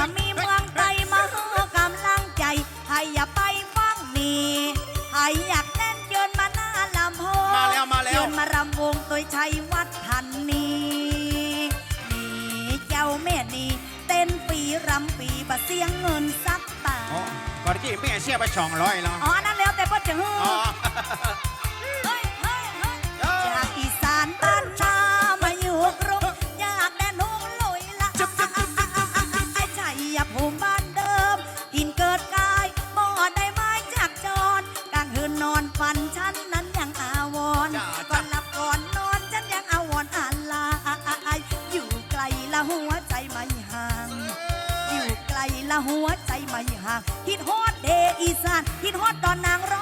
อมีเมืองไทยมาให้กำลังใจให้อย่าไปฟังนี่ให้อยากเล่นเยินมาหน้าลำโพงมาแล้วมาแล้วเยินมารำวงโดยชัยวัฒนนีนี่เจ้าแม่นี่เต้นปีรำปีบะเสียงเงินสักบาท อ๋อก่อนที่แม่เสียไปสองร้อยแล้ว อ๋อ นั่นแล้วแต่เพ่อจะฮืออ๋อ หัวใจไม่ห่าง อยู่ไกลละหัวใจไม่ห่างคิดฮอดเดอีสานคิดฮอดตอนนางร